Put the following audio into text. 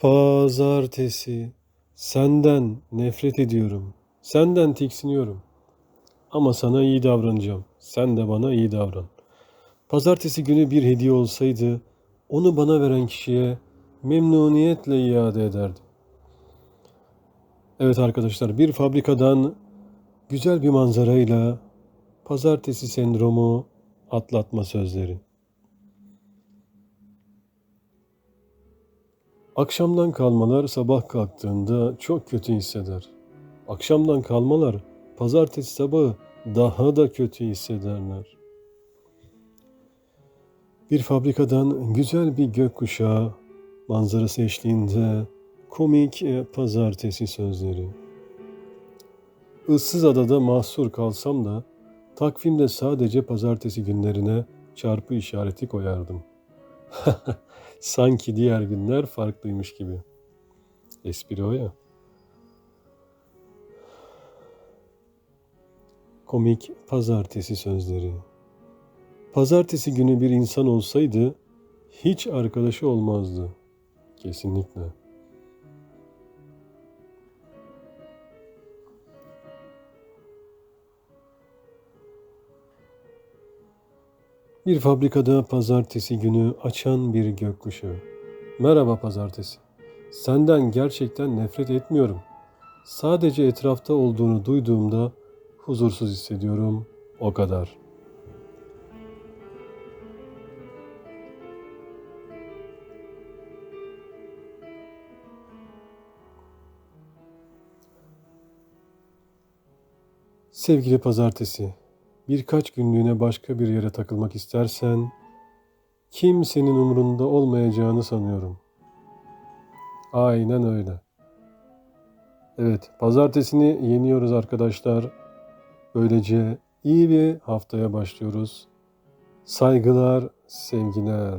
Pazartesi. Senden nefret ediyorum. Senden tiksiniyorum. Ama sana iyi davranacağım. Sen de bana iyi davran. Pazartesi günü bir hediye olsaydı onu bana veren kişiye memnuniyetle iade ederdim. Evet arkadaşlar bir fabrikadan güzel bir manzarayla pazartesi sendromu atlatma sözleri. Akşamdan kalmalar sabah kalktığında çok kötü hisseder. Akşamdan kalmalar pazartesi sabahı daha da kötü hissederler. Bir fabrikadan güzel bir gökkuşağı manzarası eşliğinde komik pazartesi sözleri. Issız adada mahsur kalsam da takvimde sadece pazartesi günlerine çarpı işareti koyardım. Sanki diğer günler farklıymış gibi. Espri o ya. Komik pazartesi sözleri. Pazartesi günü bir insan olsaydı hiç arkadaşı olmazdı. Kesinlikle. Bir fabrikada pazartesi günü açan bir gökkuşağı. Merhaba pazartesi. Senden gerçekten nefret etmiyorum. Sadece etrafta olduğunu duyduğumda huzursuz hissediyorum. O kadar. Sevgili pazartesi, birkaç günlüğüne başka bir yere takılmak istersen kimsenin umurunda olmayacağını sanıyorum. Aynen öyle. Evet, pazartesini yeniyoruz arkadaşlar. Böylece iyi bir haftaya başlıyoruz. Saygılar, sevgiler.